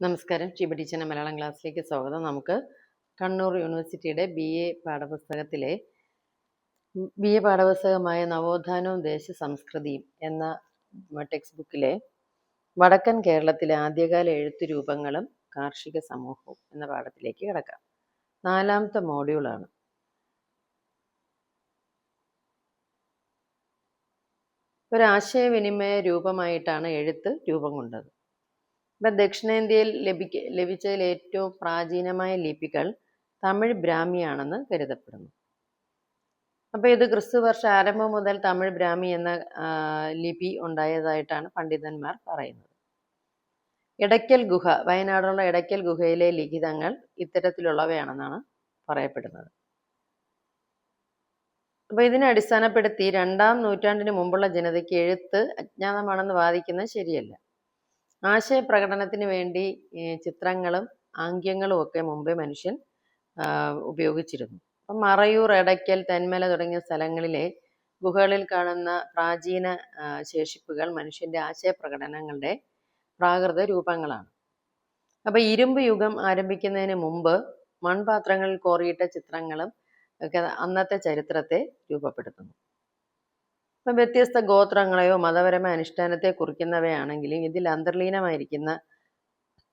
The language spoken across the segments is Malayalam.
നമസ്കാരം. ഷിബ ടീച്ചറിന്റെ മലയാളം ക്ലാസ്സിലേക്ക് സ്വാഗതം. നമുക്ക് കണ്ണൂർ യൂണിവേഴ്സിറ്റിയുടെ ബി എ പാഠപുസ്തകത്തിലെ ബി എ പാഠപുസ്തകമായ നവോത്ഥാനവും ദേശ സംസ്കൃതിയും എന്ന ടെക്സ്റ്റ് ബുക്കിലെ വടക്കൻ കേരളത്തിലെ ആദ്യകാല എഴുത്ത് രൂപങ്ങളും കാർഷിക സമൂഹവും എന്ന പാഠത്തിലേക്ക് കിടക്കാം. നാലാമത്തെ മോഡ്യൂളാണ് ഒരു ആശയവിനിമയ രൂപമായിട്ടാണ് എഴുത്ത് രൂപം കൊണ്ടത്. ഇപ്പം ദക്ഷിണേന്ത്യയിൽ ലഭിക്ക ലഭിച്ചതിൽ ഏറ്റവും പ്രാചീനമായ ലിപികൾ തമിഴ് ബ്രാഹ്മിയാണെന്ന് കരുതപ്പെടുന്നു. അപ്പോൾ ഇത് ക്രിസ്തു വർഷ ആരംഭം മുതൽ തമിഴ് ബ്രാഹ്മി എന്ന ലിപി ഉണ്ടായതായിട്ടാണ് പണ്ഡിതന്മാർ പറയുന്നത്. ഇടയ്ക്കൽ ഗുഹ വയനാടുള്ള ഇടയ്ക്കൽ ഗുഹയിലെ ലിഖിതങ്ങൾ ഇത്തരത്തിലുള്ളവയാണെന്നാണ് പറയപ്പെടുന്നത്. അപ്പൊ ഇതിനെ അടിസ്ഥാനപ്പെടുത്തി രണ്ടാം നൂറ്റാണ്ടിന് മുമ്പുള്ള ജനതയ്ക്ക് എഴുത്ത് അജ്ഞാതമാണെന്ന് വാദിക്കുന്നത് ശരിയല്ല. ആശയപ്രകടനത്തിന് വേണ്ടി ചിത്രങ്ങളും ആംഗ്യങ്ങളും ഒക്കെ മുമ്പേ മനുഷ്യൻ ഉപയോഗിച്ചിരുന്നു. അപ്പം മറയൂർ എടയ്ക്കൽ തെന്മല തുടങ്ങിയ സ്ഥലങ്ങളിലെ ഗുഹകളിൽ കാണുന്ന പ്രാചീന ശേഷിപ്പുകൾ മനുഷ്യന്റെ ആശയപ്രകടനങ്ങളുടെ പ്രാകൃത രൂപങ്ങളാണ്. അപ്പോൾ ഇരുമ്പ് യുഗം ആരംഭിക്കുന്നതിന് മുമ്പ് മൺപാത്രങ്ങളിൽ കോറിയിട്ട ചിത്രങ്ങളും ഒക്കെ അന്നത്തെ ചരിത്രത്തെ രൂപപ്പെടുത്തുന്നു. ഇപ്പം വ്യത്യസ്ത ഗോത്രങ്ങളെയോ മതപരമായ അനുഷ്ഠാനത്തെ കുറിക്കുന്നവയാണെങ്കിലും ഇതിൽ അന്തർലീനമായിരിക്കുന്ന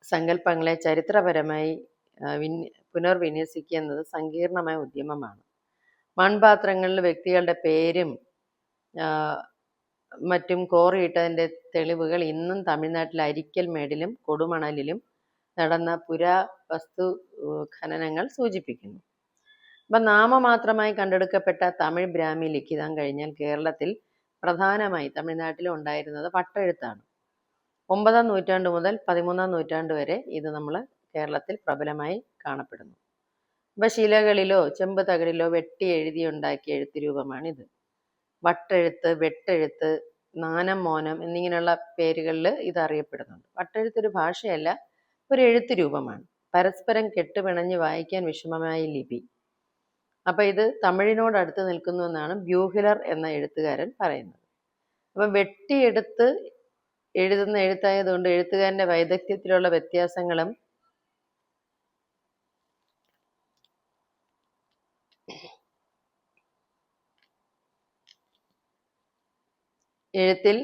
സങ്കല്പങ്ങളെ ചരിത്രപരമായി വിന്യ പുനർവിന്യസിക്കുക സങ്കീർണമായ ഉദ്യമമാണ്. മൺപാത്രങ്ങളിൽ വ്യക്തികളുടെ പേരും മറ്റും കോറിയിട്ടതിന്റെ തെളിവുകൾ ഇന്നും തമിഴ്നാട്ടിലെ അരിക്കൽ മേടിലും കൊടുമണലിലും നടന്ന പുരാവസ്തു ഖനനങ്ങൾ സൂചിപ്പിക്കുന്നു. അപ്പം നാമമാത്രമായി കണ്ടെടുക്കപ്പെട്ട തമിഴ് ബ്രാഹ്മി ലിഖിതം കഴിഞ്ഞാൽ കേരളത്തിൽ പ്രധാനമായി തമിഴ്നാട്ടിൽ ഉണ്ടായിരുന്നത് പട്ടെഴുത്താണ്. ഒമ്പതാം നൂറ്റാണ്ട് മുതൽ പതിമൂന്നാം നൂറ്റാണ്ട് വരെ ഇത് നമ്മൾ കേരളത്തിൽ പ്രബലമായി കാണപ്പെടുന്നു. അപ്പം ശിലകളിലോ ചെമ്പ് തകിടിലോ വെട്ടി എഴുതി ഉണ്ടാക്കിയ എഴുത്ത് രൂപമാണിത്. വട്ടെഴുത്ത് വെട്ടെഴുത്ത് നാനം മോനം എന്നിങ്ങനെയുള്ള പേരുകളിൽ ഇത് അറിയപ്പെടുന്നുണ്ട്. വട്ടെഴുത്ത് ഒരു ഭാഷയല്ല ഒരു എഴുത്ത് രൂപമാണ്. പരസ്പരം കെട്ടുപിണഞ്ഞ് വായിക്കാൻ വിഷമമായ ലിപി. അപ്പൊ ഇത് തമിഴിനോട് അടുത്ത് നിൽക്കുന്നു എന്നാണ് ബ്യൂഹിലർ എന്ന എഴുത്തുകാരൻ പറയുന്നത്. അപ്പൊ വെട്ടിയെടുത്ത് എഴുതുന്ന എഴുത്തായതുകൊണ്ട് എഴുത്തുകാരന്റെ വൈദഗ്ധ്യത്തിലുള്ള വ്യത്യാസങ്ങളും എഴുത്തിൽ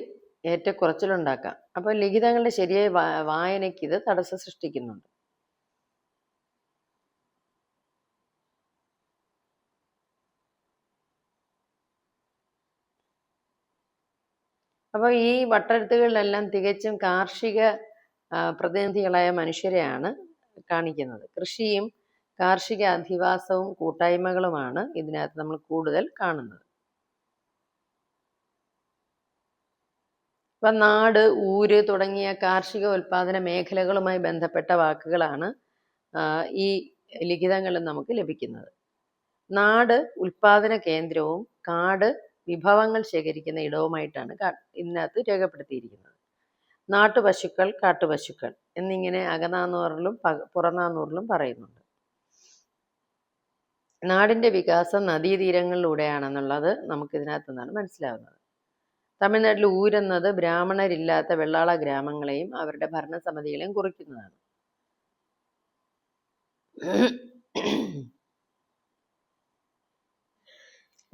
ഏറ്റക്കുറച്ചിലുണ്ടാക്കാം. അപ്പോൾ ലിഖിതങ്ങളുടെ ശരിയായ വായനയ്ക്ക് ഇത് തടസ്സം സൃഷ്ടിക്കുന്നുണ്ട്. അപ്പോൾ ഈ വട്ടെഴുത്തുകളിലെല്ലാം തികച്ചും കാർഷിക പ്രതിനിധികളായ മനുഷ്യരെയാണ് കാണിക്കുന്നത്. കൃഷിയും കാർഷിക അധിവാസവും കൂട്ടായ്മകളുമാണ് ഇതിനകത്ത് നമ്മൾ കൂടുതൽ കാണുന്നത്. ഇപ്പം നാട് ഊര് തുടങ്ങിയ കാർഷിക ഉൽപാദന മേഖലകളുമായി ബന്ധപ്പെട്ട വാക്കുകളാണ് ഈ ലിഖിതങ്ങളിൽ നമുക്ക് ലഭിക്കുന്നത്. നാട് ഉൽപാദന കേന്ദ്രവും കാട് വിഭവങ്ങൾ ശേഖരിക്കുന്ന ഇടവുമായിട്ടാണ് ഇതിനകത്ത് രേഖപ്പെടുത്തിയിരിക്കുന്നത്. നാട്ടുപശുക്കൾ കാട്ടുപശുക്കൾ എന്നിങ്ങനെ അകനാന്നൂറിലും പുറനാന്നൂറിലും പറയുന്നുണ്ട്. നാടിന്റെ വികാസം നദീതീരങ്ങളിലൂടെയാണെന്നുള്ളത് നമുക്ക് ഇതിനകത്ത് നിന്നാണ് മനസ്സിലാവുന്നത്. തമിഴ്നാട്ടിൽ ഊരെന്നത് ബ്രാഹ്മണരില്ലാത്ത വെള്ളാള ഗ്രാമങ്ങളെയും അവരുടെ ഭരണസമിതികളെയും കുറിക്കുന്നതാണ്.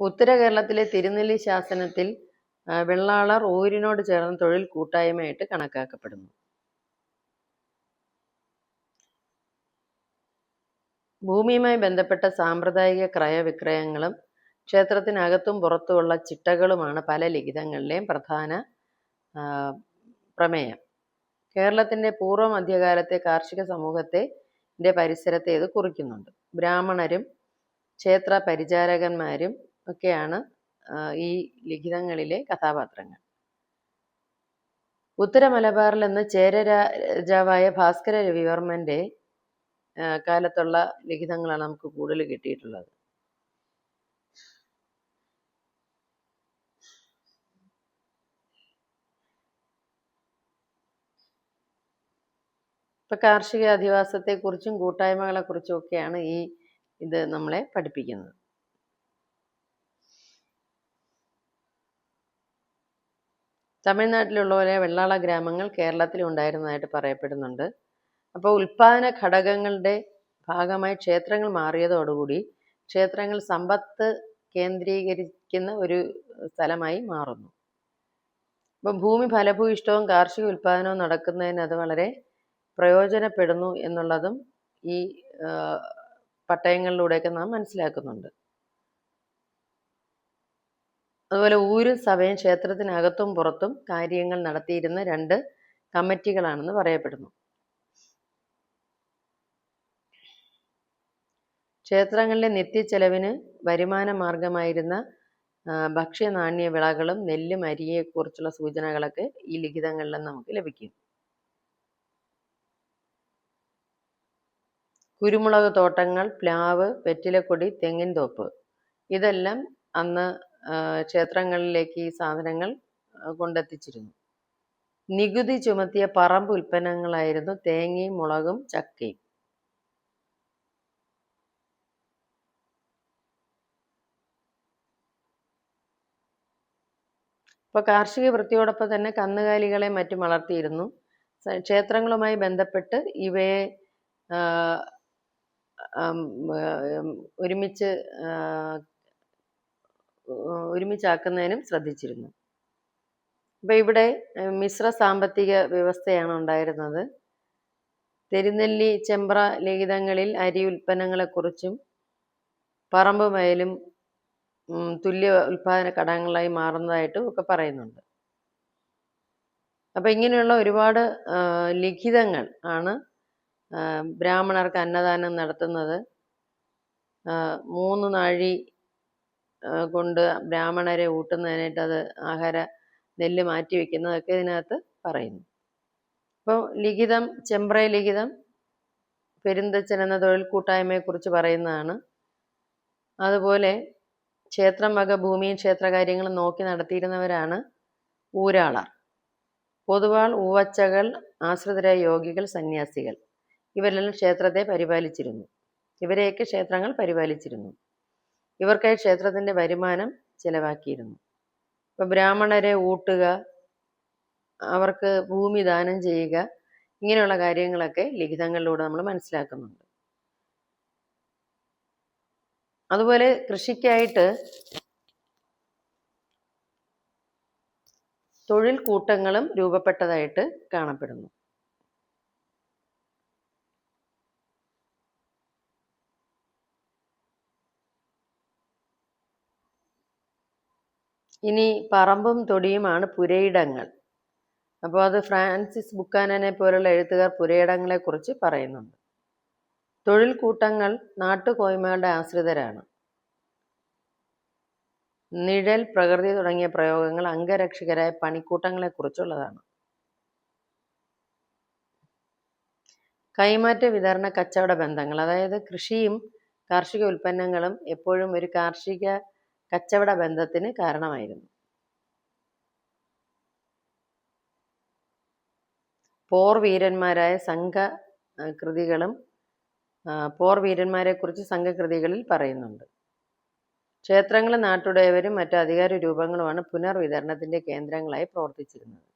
ഉത്തര കേരളത്തിലെ തിരുനെല്ലി ശാസനത്തിൽ വെള്ളാളർ ഊരിനോട് ചേർന്ന് തൊഴിൽ കൂട്ടായ്മയായിട്ട് കണക്കാക്കപ്പെടുന്നു. ഭൂമിയുമായി ബന്ധപ്പെട്ട സാമ്പ്രദായിക ക്രയവിക്രയങ്ങളും ക്ഷേത്രത്തിനകത്തും പുറത്തുമുള്ള ചിട്ടകളുമാണ് പല ലിഖിതങ്ങളിലെയും പ്രധാന പ്രമേയം. കേരളത്തിന്റെ പൂർവ മധ്യകാലത്തെ കാർഷിക സമൂഹത്തെ പരിസരത്തെ ഇത് കുറിക്കുന്നുണ്ട്. ബ്രാഹ്മണരും ക്ഷേത്ര പരിചാരകന്മാരും ഒക്കെയാണ് ഈ ലിഖിതങ്ങളിലെ കഥാപാത്രങ്ങൾ. ഉത്തര മലബാറിൽ നിന്ന് ചേര രാജാവായ ഭാസ്കര രവിവർമ്മന്റെ ആ, കാലത്തുള്ള ലിഖിതങ്ങളാണ് നമുക്ക് കൂടുതൽ കിട്ടിയിട്ടുള്ളത്. ഇപ്പൊ കാർഷിക അധിവാസത്തെക്കുറിച്ചും കൂട്ടായ്മകളെക്കുറിച്ചും ഒക്കെയാണ് ഈ ഇത് നമ്മളെ പഠിപ്പിക്കുന്നത്. തമിഴ്നാട്ടിലുള്ള പോലെ വെള്ളാള ഗ്രാമങ്ങൾ കേരളത്തിൽ ഉണ്ടായിരുന്നതായിട്ട് പറയപ്പെടുന്നുണ്ട്. അപ്പോൾ ഉൽപാദന ഘടകങ്ങളുടെ ഭാഗമായി ക്ഷേത്രങ്ങൾ മാറിയതോടുകൂടി ക്ഷേത്രങ്ങൾ സമ്പത്ത് കേന്ദ്രീകരിക്കുന്ന ഒരു സ്ഥലമായി മാറുന്നു. അപ്പോൾ ഭൂമി ഫലഭൂയിഷ്ടവും കാർഷിക ഉൽപാദനവും നടക്കുന്നതിന് അത് വളരെ പ്രയോജനപ്പെടുന്നു എന്നുള്ളതും ഈ പട്ടയങ്ങളിലൂടെയൊക്കെ നാം മനസ്സിലാക്കുന്നുണ്ട്. അതുപോലെ ഊരും സഭയും ക്ഷേത്രത്തിനകത്തും പുറത്തും കാര്യങ്ങൾ നടത്തിയിരുന്ന രണ്ട് കമ്മിറ്റികളാണെന്ന് പറയപ്പെടുന്നു. ക്ഷേത്രങ്ങളിലെ നിത്യച്ചെലവിന് വരുമാന മാർഗമായിരുന്ന ഭക്ഷ്യനാണ്യ വിളകളും നെല്ലും അരിയെക്കുറിച്ചുള്ള സൂചനകളൊക്കെ ഈ ലിഖിതങ്ങളിൽ നമുക്ക് ലഭിക്കും. കുരുമുളക് തോട്ടങ്ങൾ പ്ലാവ് വെറ്റിലക്കൊടി തെങ്ങിൻ തോപ്പ്. ഇതെല്ലാം അന്ന് ക്ഷേത്രങ്ങളിലേക്ക് ഈ സാധനങ്ങൾ കൊണ്ടെത്തിച്ചിരുന്നു. നികുതി ചുമത്തിയ പറമ്പ് ഉൽപ്പന്നങ്ങളായിരുന്നു തേങ്ങയും മുളകും ചക്കയും. ഇപ്പൊ കാർഷിക വൃത്തിയോടൊപ്പം തന്നെ കന്നുകാലികളെ മറ്റും വളർത്തിയിരുന്നു. ക്ഷേത്രങ്ങളുമായി ബന്ധപ്പെട്ട് ഇവയെ ഒരുമിച്ച് ഒരുമിച്ചാക്കുന്നതിനും ശ്രദ്ധിച്ചിരുന്നു. അപ്പൊ ഇവിടെ മിശ്ര സാമ്പത്തിക വ്യവസ്ഥയാണ് ഉണ്ടായിരുന്നത്. തെരുനെല്ലി ചെമ്പ്ര ലിഖിതങ്ങളിൽ അരി ഉൽപ്പന്നങ്ങളെക്കുറിച്ചും പറമ്പ് വയലും ഉം, തുല്യ ഉൽപാദന ഘടകങ്ങളായി മാറുന്നതായിട്ടും ഒക്കെ പറയുന്നുണ്ട്. അപ്പൊ ഇങ്ങനെയുള്ള ഒരുപാട് ലിഖിതങ്ങൾ ആണ് ബ്രാഹ്മണർക്ക് അന്നദാനം നടത്തുന്നത്. മൂന്ന് നാഴി കൊണ്ട് ബ്രാഹ്മണരെ ഊട്ടുന്നതിനായിട്ട് അത് ആഹാര നെല്ല് മാറ്റി വെക്കുന്നതൊക്കെ ഇതിനകത്ത് പറയുന്നു. അപ്പോൾ ലിഖിതം ചെമ്പ്ര ലിഖിതം പെരുന്തച്ചൻ എന്ന തൊഴിൽ കൂട്ടായ്മയെക്കുറിച്ച് പറയുന്നതാണ്. അതുപോലെ ക്ഷേത്രം വക ഭൂമിയും ക്ഷേത്രകാര്യങ്ങളും നോക്കി നടത്തിയിരുന്നവരാണ് ഊരാളർ. പൊതുവാൾ ഊവച്ചകൾ ആശ്രിതരായ യോഗികൾ സന്യാസികൾ. ഇവരെല്ലാം ക്ഷേത്രത്തെ പരിപാലിച്ചിരുന്നു. ഇവരെയൊക്കെ ക്ഷേത്രങ്ങൾ പരിപാലിച്ചിരുന്നു. ഇവർക്കായി ക്ഷേത്രത്തിന്റെ വരുമാനം ചിലവാക്കിയിരുന്നു. ഇപ്പം ബ്രാഹ്മണരെ ഊട്ടുക അവർക്ക് ഭൂമി ദാനം ചെയ്യുക ഇങ്ങനെയുള്ള കാര്യങ്ങളൊക്കെ ലിഖിതങ്ങളിലൂടെ നമ്മൾ മനസ്സിലാക്കുന്നുണ്ട്. അതുപോലെ കൃഷിക്കായിട്ട് തൊഴിൽ കൂട്ടങ്ങളും രൂപപ്പെട്ടതായിട്ട് കാണപ്പെടുന്നു. ഇനി പറമ്പും തൊടിയുമാണ് പുരയിടങ്ങൾ. അപ്പോൾ അത് ഫ്രാൻസിസ് ബുക്കാനനെ പോലുള്ള എഴുത്തുകാർ പുരയിടങ്ങളെക്കുറിച്ച് പറയുന്നുണ്ട്. തൊഴിൽ കൂട്ടങ്ങൾ നാട്ടുകോയ്മകളുടെ ആശ്രിതരാണ്. നിഴൽ പ്രകൃതി തുടങ്ങിയ പ്രയോഗങ്ങൾ അംഗരക്ഷകരായ പണിക്കൂട്ടങ്ങളെക്കുറിച്ചുള്ളതാണ് കൈമാറ്റ വിതരണ കച്ചവട ബന്ധങ്ങൾ അതായത് കൃഷിയും കാർഷിക ഉൽപ്പന്നങ്ങളും എപ്പോഴും ഒരു കാർഷിക കച്ചവട ബന്ധത്തിന് കാരണമായിരുന്നു. പോർ വീരന്മാരായ സംഘ കൃതികളും പോർ വീരന്മാരെ കുറിച്ച് സംഘകൃതികളിൽ പറയുന്നുണ്ട്. ക്ഷേത്രങ്ങളും നാട്ടുടയവരും മറ്റു അധികാര രൂപങ്ങളുമാണ് പുനർവിതരണത്തിന്റെ കേന്ദ്രങ്ങളായി പ്രവർത്തിച്ചിരുന്നത്.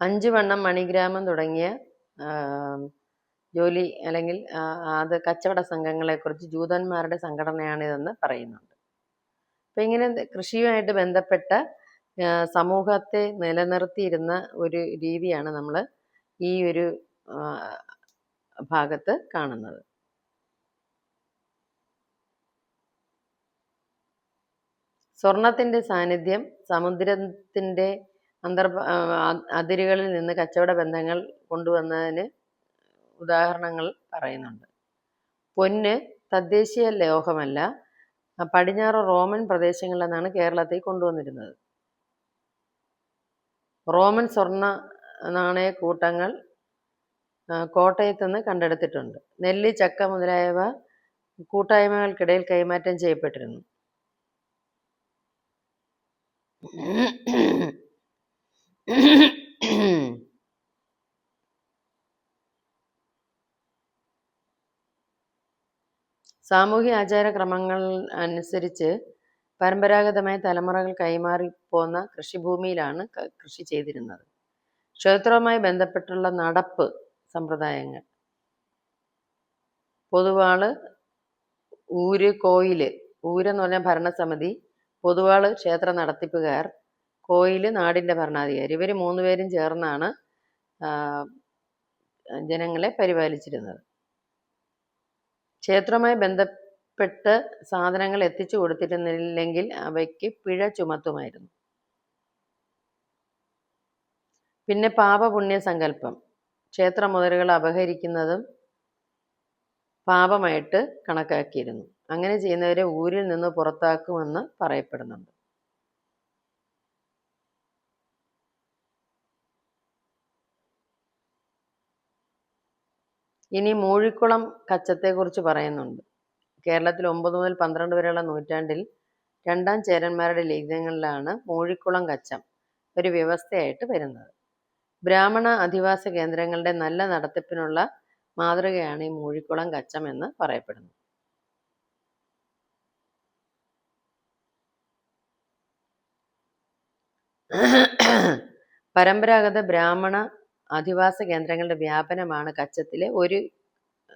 അഞ്ചുവണ്ണം മണിഗ്രാമം തുടങ്ങിയ ജോലി അല്ലെങ്കിൽ അത് കച്ചവട സംഘങ്ങളെക്കുറിച്ച് ജൂതന്മാരുടെ സംഘടനയാണിതെന്ന് പറയുന്നുണ്ട്. അപ്പം ഇങ്ങനെ കൃഷിയുമായിട്ട് ബന്ധപ്പെട്ട സമൂഹത്തെ നിലനിർത്തിയിരുന്ന ഒരു രീതിയാണ് നമ്മൾ ഈ ഒരു ഭാഗത്ത് കാണുന്നത്. സ്വർണത്തിന്റെ സാന്നിധ്യം സമുദ്രത്തിന്റെ അന്തർ അതിരുകളിൽ നിന്ന് കച്ചവട ബന്ധങ്ങൾ കൊണ്ടുവന്നതിന് ഉദാഹരണങ്ങൾ പറയുന്നുണ്ട്. പൊന്ന് തദ്ദേശീയ ലോഹമല്ല പടിഞ്ഞാറ് റോമൻ പ്രദേശങ്ങളിൽ നിന്നാണ് കേരളത്തിൽ കൊണ്ടുവന്നിരുന്നത്. റോമൻ സ്വർണ നാണയ കൂട്ടങ്ങൾ കോട്ടയത്ത് നിന്ന് കണ്ടെടുത്തിട്ടുണ്ട്. നെല്ല് ചക്ക മുതലായവ കൂട്ടായ്മകൾക്കിടയിൽ കൈമാറ്റം ചെയ്യപ്പെട്ടിരുന്നു. സാമൂഹ്യ ആചാരക്രമങ്ങൾ അനുസരിച്ച് പരമ്പരാഗതമായി തലമുറകൾ കൈമാറി പോന്ന കൃഷിഭൂമിയിലാണ് കൃഷി ചെയ്തിരുന്നത്. ക്ഷേത്രവുമായി ബന്ധപ്പെട്ടുള്ള നടപ്പ് സമ്പ്രദായങ്ങൾ. പൊതുവാൾ ഊര് കോയിൽ. ഊരെന്ന് പറഞ്ഞാൽ ഭരണസമിതി പൊതുവാൾ ക്ഷേത്ര നടത്തിപ്പുകാർ കോയിൽ നാടിന്റെ ഭരണാധികാരി. ഇവർ മൂന്നുപേരും ചേർന്നാണ് ജനങ്ങളെ പരിപാലിച്ചിരുന്നത്. ക്ഷേത്രവുമായി ബന്ധപ്പെട്ട് സാധനങ്ങൾ എത്തിച്ചു കൊടുത്തിരുന്നില്ലെങ്കിൽ അവയ്ക്ക് പിഴ ചുമത്തുമായിരുന്നു. പിന്നെ പാപപുണ്യ സങ്കല്പം ക്ഷേത്ര മുതലുകൾ അപഹരിക്കുന്നതും പാപമായിട്ട് കണക്കാക്കിയിരുന്നു. അങ്ങനെ ചെയ്യുന്നവരെ ഊരിൽ നിന്ന് പുറത്താക്കുമെന്ന് പറയപ്പെടുന്നുണ്ട്. ഇനി മൂഴിക്കുളം കച്ചത്തെക്കുറിച്ച് പറയുന്നുണ്ട്. കേരളത്തിൽ ഒമ്പത് മുതൽ പന്ത്രണ്ട് വരെയുള്ള നൂറ്റാണ്ടിൽ രണ്ടാം ചേരന്മാരുടെ ലിഖിതങ്ങളിലാണ് മൂഴിക്കുളം കച്ചം ഒരു വ്യവസ്ഥയായിട്ട് വരുന്നത്. ബ്രാഹ്മണ അധിവാസ കേന്ദ്രങ്ങളുടെ നല്ല നടത്തിപ്പിനുള്ള മാതൃകയാണ് ഈ മൂഴിക്കുളം കച്ചം എന്ന് പറയപ്പെടുന്നത്. പരമ്പരാഗത ബ്രാഹ്മണ അധിവാസ കേന്ദ്രങ്ങളുടെ വ്യാപനമാണ് കച്ചത്തിലെ ഒരു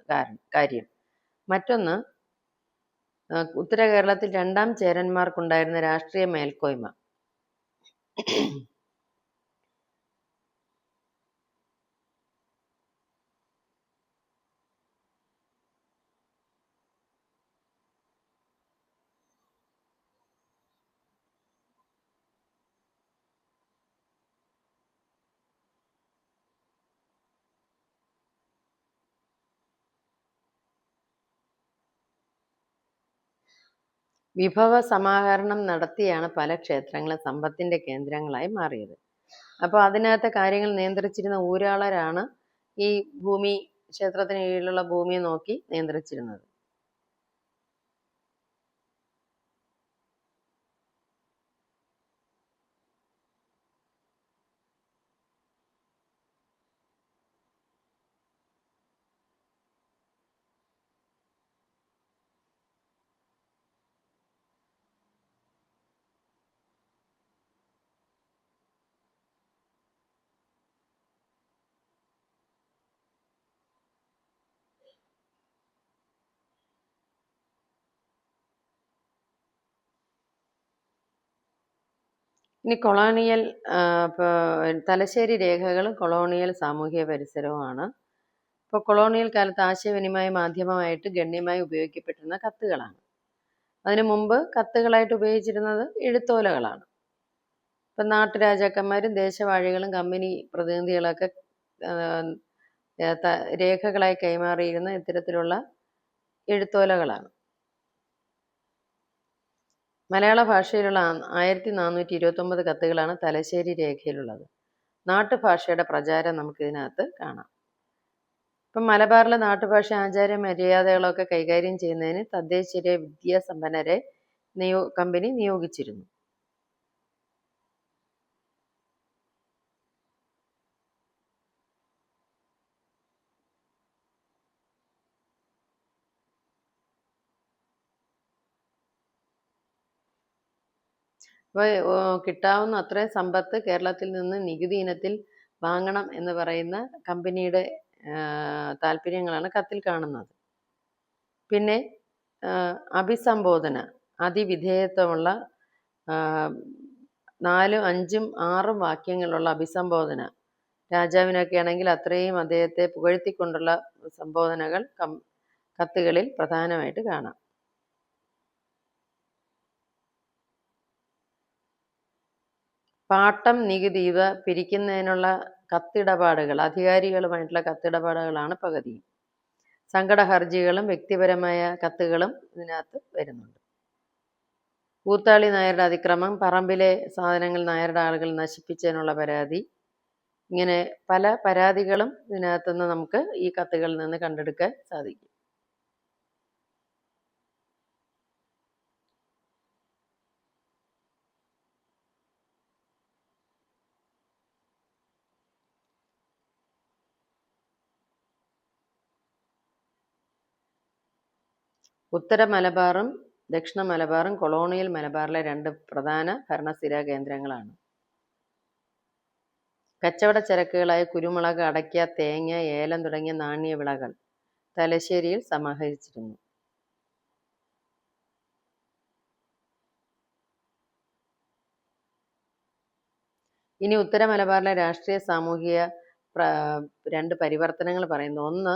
കാരണം കാര്യം. മറ്റൊന്ന് ഉത്തര കേരളത്തിൽ രണ്ടാം ചേരന്മാർക്കുണ്ടായിരുന്ന രാഷ്ട്രീയ മേൽക്കോയ്മ. വിഭവ സമാഹരണം നടത്തിയാണ് പല ക്ഷേത്രങ്ങളും സമ്പത്തിന്റെ കേന്ദ്രങ്ങളായി മാറിയത്. അപ്പോൾ അതിനകത്തെ കാര്യങ്ങൾ നിയന്ത്രിച്ചിരുന്ന ഊരാളരാണ് ഈ ഭൂമി ക്ഷേത്രത്തിന് കീഴിലുള്ള ഭൂമി നോക്കി നിയന്ത്രിച്ചിരുന്നത്. ഇനി കൊളോണിയൽ തലശ്ശേരി രേഖകളും കൊളോണിയൽ സാമൂഹിക പരിസരവുമാണ്. ഇപ്പോൾ കൊളോണിയൽ കാലത്ത് ആശയവിനിമയ മാധ്യമമായിട്ട് ഗണ്യമായി ഉപയോഗിക്കപ്പെട്ടിരുന്ന കത്തുകളാണ്. അതിനു മുമ്പ് കത്തുകളായിട്ട് ഉപയോഗിച്ചിരുന്നത് എഴുത്തോലകളാണ്. ഇപ്പം നാട്ടുരാജാക്കന്മാരും ദേശവാഴികളും കമ്പനി പ്രതിനിധികളൊക്കെ രേഖകളായി കൈമാറിയിരുന്ന ഇത്തരത്തിലുള്ള എഴുത്തോലകളാണ്. മലയാള ഭാഷയിലുള്ള ആയിരത്തി നാനൂറ്റി ഇരുപത്തൊമ്പത് കത്തുകളാണ് തലശ്ശേരി രേഖയിലുള്ളത്. നാട്ടുഭാഷയുടെ പ്രചാരം നമുക്കിതിനകത്ത് കാണാം. ഇപ്പം മലബാറിലെ നാട്ടുഭാഷ ആചാര മര്യാദകളൊക്കെ കൈകാര്യം ചെയ്യുന്നതിന് തദ്ദേശീയ വിദ്യാസമ്പന്നരെ നിയോ കമ്പനി നിയോഗിച്ചിരുന്നു. അപ്പോൾ കിട്ടാവുന്ന അത്രയും സമ്പത്ത് കേരളത്തിൽ നിന്ന് നികുതി ഇനത്തിൽ വാങ്ങണം എന്ന് പറയുന്ന കമ്പനിയുടെ താല്പര്യങ്ങളാണ് കത്തിൽ കാണുന്നത്. പിന്നെ അഭിസംബോധന അതിവിധേയത്വമുള്ള നാലും അഞ്ചും ആറും വാക്യങ്ങളുള്ള അഭിസംബോധന. രാജാവിനൊക്കെ ആണെങ്കിൽ അത്രയും അദ്ദേഹത്തെ പുകഴ്ത്തിക്കൊണ്ടുള്ള സംബോധനകൾ കത്തുകളിൽ പ്രധാനമായിട്ട് കാണാം. പാട്ടം നികുതി ഇവ പിരിക്കുന്നതിനുള്ള കത്തിടപാടുകൾ അധികാരികളുമായിട്ടുള്ള കത്തിടപാടുകളാണ് പകുതി. സങ്കട ഹർജികളും വ്യക്തിപരമായ കത്തുകളും ഇതിനകത്ത് വരുന്നുണ്ട്. കൂത്താളി നായരുടെ അതിക്രമം പറമ്പിലെ സാധനങ്ങൾ നായരുടെ ആളുകൾ നശിപ്പിച്ചതിനുള്ള പരാതി. ഇങ്ങനെ പല പരാതികളും ഇതിനകത്തുനിന്ന് നമുക്ക് ഈ കത്തുകളിൽ നിന്ന് കണ്ടെടുക്കാൻ സാധിക്കും. ഉത്തര മലബാറും ദക്ഷിണ മലബാറും കൊളോണിയൽ മലബാറിലെ രണ്ട് പ്രധാന ഭരണസ്ഥിര കേന്ദ്രങ്ങളാണ്. കച്ചവട ചരക്കുകളായ കുരുമുളക് അടയ്ക്ക തേങ്ങ ഏലം തുടങ്ങിയ നാണ്യ വിളകൾ തലശ്ശേരിയിൽ സമാഹരിച്ചിരുന്നു. ഇനി ഉത്തര മലബാറിലെ രാഷ്ട്രീയ സാമൂഹിക രണ്ട് പരിവർത്തനങ്ങൾ പറയുന്നു. ഒന്ന്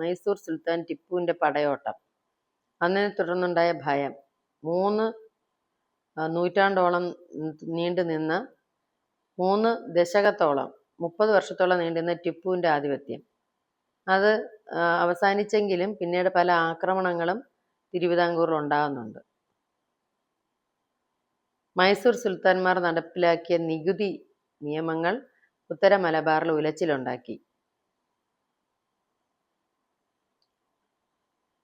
മൈസൂർ സുൽത്താൻ ടിപ്പുവിന്റെ പടയോട്ടം. അതിനെ തുടർന്നുണ്ടായ ഭയം. മൂന്ന് നൂറ്റാണ്ടോളം നീണ്ടു നിന്ന മൂന്ന് ദശകത്തോളം മുപ്പത് വർഷത്തോളം നീണ്ടുന്ന ടിപ്പുവിന്റെ ആധിപത്യം. അത് അവസാനിച്ചെങ്കിലും പിന്നീട് പല ആക്രമണങ്ങളും തിരുവിതാംകൂറിൽ ഉണ്ടാകുന്നുണ്ട്. മൈസൂർ സുൽത്താൻമാർ നടപ്പിലാക്കിയ നികുതി നിയമങ്ങൾ ഉത്തര മലബാറിൽ ഉലച്ചിലുണ്ടാക്കി.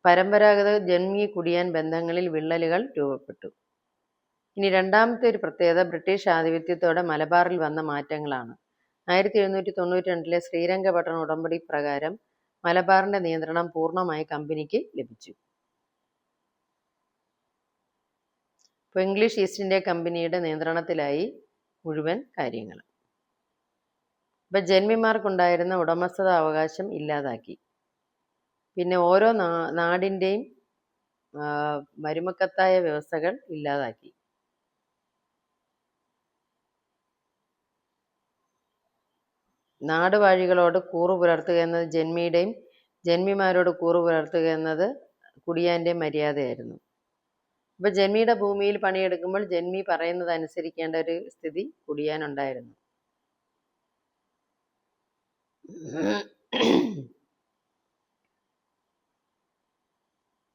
പരമ്പരാഗത ജന്മി കുടിയാൻ ബന്ധങ്ങളിൽ വിള്ളലുകൾ രൂപപ്പെട്ടു. ഇനി രണ്ടാമത്തെ ഒരു പ്രത്യേകത ബ്രിട്ടീഷ് ആധിപത്യത്തോടെ മലബാറിൽ വന്ന മാറ്റങ്ങളാണ്. ആയിരത്തി എഴുന്നൂറ്റി തൊണ്ണൂറ്റി രണ്ടിലെ ശ്രീരംഗപട്ടണ ഉടമ്പടി പ്രകാരം മലബാറിന്റെ നിയന്ത്രണം പൂർണമായി കമ്പനിക്ക് ലഭിച്ചു. ഇപ്പോൾ ഇംഗ്ലീഷ് ഈസ്റ്റ് ഇന്ത്യ കമ്പനിയുടെ നിയന്ത്രണത്തിലായി മുഴുവൻ കാര്യങ്ങൾ ഇപ്പം ജന്മിമാർക്കുണ്ടായിരുന്ന ഉടമസ്ഥത അവകാശം ഇല്ലാതാക്കി. പിന്നെ ഓരോ നാ നാടിന്റെയും മരുമക്കത്തായ വ്യവസ്ഥകൾ ഇല്ലാതാക്കി. നാടുവാഴികളോട് കൂറു പുലർത്തുക എന്നത് ജന്മിയുടെയും ജന്മിമാരോട് കൂറു പുലർത്തുക എന്നത് കുടിയാന്റെയും മര്യാദയായിരുന്നു. അപ്പോൾ ജന്മിയുടെ ഭൂമിയിൽ പണിയെടുക്കുമ്പോൾ ജന്മി പറയുന്നത് അനുസരിക്കേണ്ട ഒരു സ്ഥിതി കുടിയാനുണ്ടായിരുന്നു.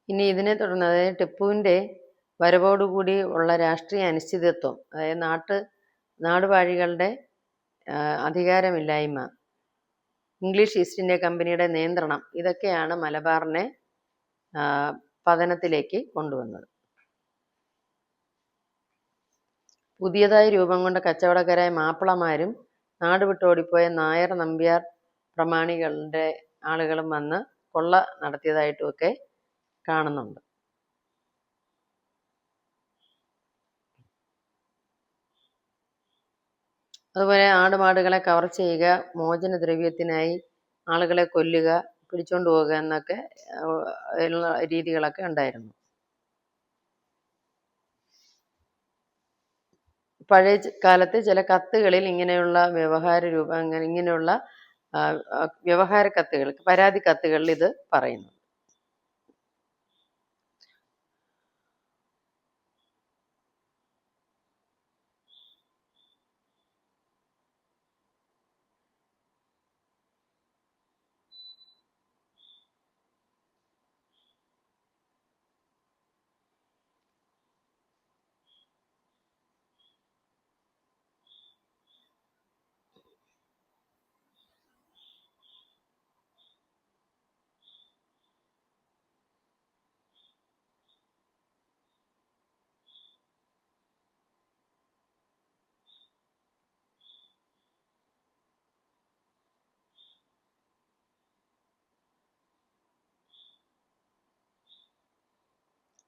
ഇനി ഇതിനെ തുടർന്ന് അതായത് ടിപ്പുവിന്റെ വരവോടുകൂടി ഉള്ള രാഷ്ട്രീയ അനിശ്ചിതത്വം അതായത് നാട്ട് നാടുവാഴികളുടെ അധികാരമില്ലായ്മ ഇംഗ്ലീഷ് ഈസ്റ്റ് ഇന്ത്യ കമ്പനിയുടെ നിയന്ത്രണം ഇതൊക്കെയാണ് മലബാറിനെ പതനത്തിലേക്ക് കൊണ്ടുവന്നത്. പുതിയതായി രൂപം കൊണ്ട കച്ചവടക്കാരായ മാപ്പിളമാരും നാട് വിട്ടോടിപ്പോയ നായർ നമ്പ്യാർ പ്രമാണികളുടെ ആളുകളും വന്ന് കൊള്ള നടത്തിയതായിട്ടുമൊക്കെ കാണുന്നുണ്ട്. അതുപോലെ ആടുമാടുകളെ കവർ ചെയ്യുക മോചന ദ്രവ്യത്തിനായി ആളുകളെ കൊല്ലുക പിടിച്ചോണ്ട് പോവുക എന്നൊക്കെ രീതികളൊക്കെ ഉണ്ടായിരുന്നു. പഴയ കാലത്ത് ചില കത്തുകളിൽ ഇങ്ങനെയുള്ള വ്യവഹാര രൂപ ഇങ്ങനെയുള്ള വ്യവഹാര കത്തുകൾ പരാതി കത്തുകളിൽ ഇത് പറയുന്നു.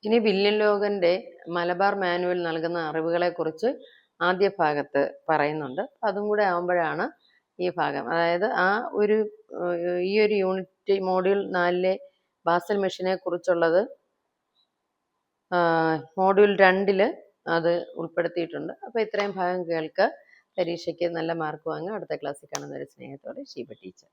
ഇനി വില്യം ലോകന്റെ മലബാർ മാനുവൽ നൽകുന്ന അറിവുകളെ കുറിച്ച് ആദ്യ ഭാഗത്ത് പറയുന്നുണ്ട്. അതും കൂടെ ആകുമ്പോഴാണ് ഈ ഭാഗം. അതായത് ആ ഒരു ഈ ഒരു യൂണിറ്റ് മോഡ്യൂൾ നാലിലെ ബാസൽ മെഷീനെ കുറിച്ചുള്ളത് മോഡ്യൂൾ രണ്ടിൽ അത് ഉൾപ്പെടുത്തിയിട്ടുണ്ട്. അപ്പോൾ ഇത്രയും ഭാഗം കേൾക്കുക പരീക്ഷയ്ക്ക് നല്ല മാർക്ക് വാങ്ങുക അടുത്ത ക്ലാസ്സിൽ കാണുന്ന ഒരു സ്നേഹത്തോടെ. ഷീബ ടീച്ചർ